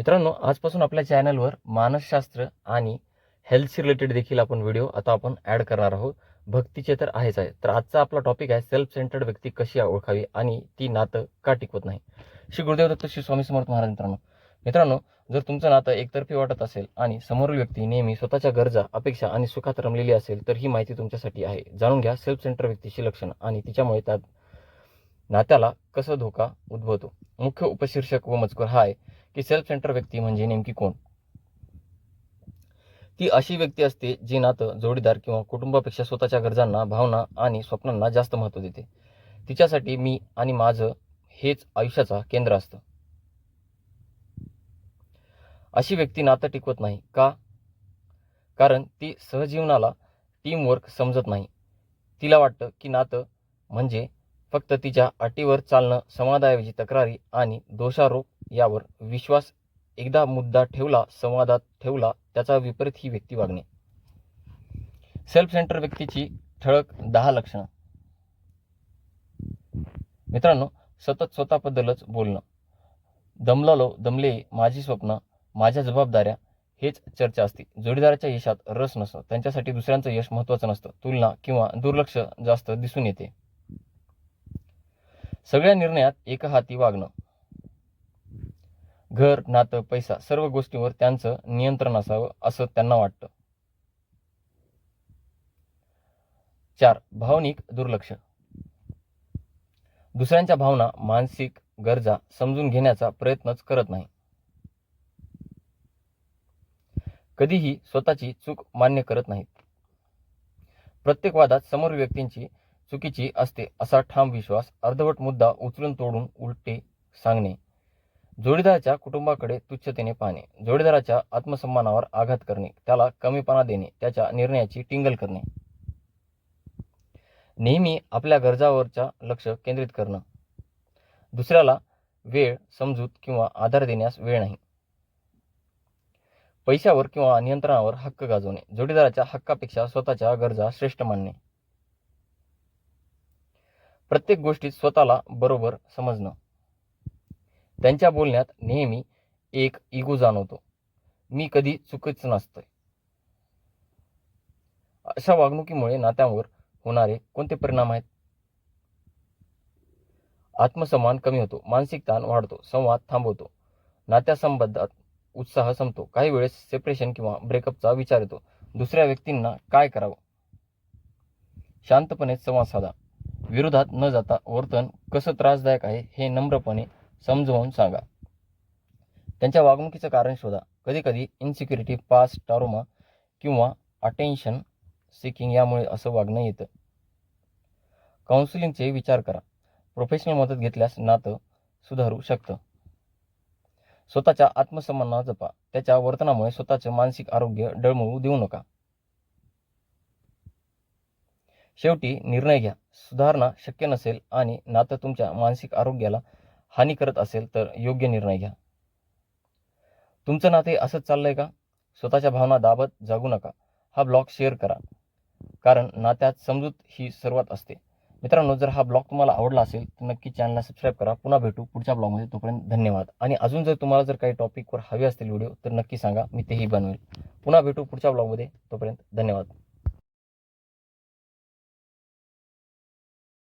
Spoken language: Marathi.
मित्रांनो आजपासून आपल्या चॅनलवर मानसशास्त्र आणि हेल्थशी रिलेटेड देखील आपण व्हिडिओ आता आपण ॲड करणार आहोत. भक्तीचे तर आहेच आहे. तर आजचा आपला टॉपिक आहे सेल्फ सेंटर्ड व्यक्ती कशी ओळखावी आणि ती नातं का टिकवत नाही? श्री गुरुदेव दत्त श्री स्वामी समर्थ महाराज मित्रांनो मित्रांनो जर तुमचं नातं एकतर्फी वाटत असेल आणि समोरील व्यक्ती नेहमी स्वतःच्या गरजा अपेक्षा आणि सुखात रमलेली असेल तर ही माहिती तुमच्यासाठी आहे. जाणून घ्या सेल्फ सेंटर व्यक्तीची लक्षणं आणि तिच्यामुळे त्या नात्याला कसं धोका उद्भवतो? मुख्य उपशीर्षक व मजकूर हा आहे. की सेल्फ सेंटर व्यक्ती म्हणजे नेमकी कोण? ती अशी व्यक्ती असते जी नातं जोडीदार किंवा कुटुंबापेक्षा स्वतःच्या गरजांना भावना आणि स्वप्नांना जास्त महत्त्व देते. तिच्यासाठी मी आणि माझं हेच आयुष्याचा केंद्र असतं. अशी व्यक्ती नातं टिकवत नाही. का? कारण ती सहजीवनाला टीमवर्क समजत नाही. तिला वाटतं की नातं म्हणजे फक्त तिच्या अटीवर चालणं संवादाऐवजी तक्रारी आणि दोषारोप यावर विश्वास एकदा मुद्दा ठेवला संवादात ठेवला त्याचा विपरीत ही व्यक्ती वागणे. सेल्फ सेंटर व्यक्तीची ठळक दहा लक्षणं. मित्रांनो सतत स्वतःबद्दलच बोलणं. दमलालो दमले माझी स्वप्न माझ्या जबाबदाऱ्या हेच चर्चा असते. जोडीदाराच्या यशात रस नसतं त्यांच्यासाठी दुसऱ्यांचं यश महत्त्वाचं नसतं. तुलना किंवा दुर्लक्ष जास्त दिसून येते. सगळ्या निर्णयात एकहाती वागणं. घर नातं पैसा सर्व गोष्टींवर त्यांचं नियंत्रण असावं असं त्यांना वाटतं. चार भावनिक दुर्लक्ष. दुसऱ्यांच्या भावना मानसिक गरजा समजून घेण्याचा प्रयत्नच करत नाही. कधीही स्वतःची चूक मान्य करत नाहीत. प्रत्येक वादात समोर व्यक्तींची चुकीची असते असा ठाम विश्वास अर्धवट मुद्दा उचलून तोडून उलटे सांगणे. जोडीदाराच्या कुटुंबाकडे तुच्छतेने पाहणे जोडीदाराच्या आत्मसन्मानावर आघात करणे त्याला कमीपणा देणे त्याच्या निर्णयाची टिंगल करणे. नेहमी आपल्या गरजावरच्या लक्ष केंद्रित करणं. दुसऱ्याला वेळ समजूत किंवा आधार देण्यास वेळ नाही. पैशावर किंवा नियंत्रणावर हक्क गाजवणे जोडीदाराच्या हक्कापेक्षा स्वतःच्या गरजा श्रेष्ठ मानणे. प्रत्येक गोष्टीत स्वतःला बरोबर समजणं. त्यांच्या बोलण्यात नेहमी एक इगो जाणवतो. मी कधी चुकीच नसतोय. अशा वागणुकीमुळे नात्यांवर होणारे कोणते परिणाम आहेत? आत्मसन्मान कमी होतो मानसिक ताण वाढतो संवाद थांबवतो. नात्यासंबंधात उत्साह संपतो काही वेळेस सेपरेशन किंवा ब्रेकअपचा विचार येतो. दुसऱ्या व्यक्तींना काय करावं? शांतपणे संवाद साधा. विरोधात न जाता वर्तन कसं त्रासदायक आहे हे नम्रपणे समजावून सांगा. त्यांच्या वागणुकीचं कारण शोधा. कधीकधी इन्सिक्युरिटी पास टारोमा किंवा अटेन्शन सिकिंग यामुळे असं वागणं येतं. काउन्सिलिंगचे विचार करा. प्रोफेशनल मदत घेतल्यास नातं सुधारू शकतं. स्वतःच्या आत्मसन्माना जपा. त्याच्या वर्तनामुळे स्वतःचं मानसिक आरोग्य डळमळू देऊ नका. शेवटी निर्णय घ्या. सुधारणा शक्य नसेल आणि नातं तुमच्या मानसिक आरोग्याला हानी करत असेल तर योग्य निर्णय घ्या. तुमचं नाते असंच चाललंय का? स्वतःच्या भावना दाबत जागू नका. हा ब्लॉग शेअर करा. कारण नात्यात समजूत ही सर्वात असते. मित्रांनो जर हा ब्लॉग तुम्हाला आवडला असेल तर नक्की चॅनलला सबस्क्राईब करा. पुन्हा भेटू पुढच्या ब्लॉगमध्ये. तोपर्यंत धन्यवाद. आणि अजून जर तुम्हाला जर काही टॉपिकवर हवे असतील व्हिडिओ तर नक्की सांगा. मी तेही बनवेल. पुन्हा भेटू पुढच्या ब्लॉगमध्ये. तोपर्यंत धन्यवाद.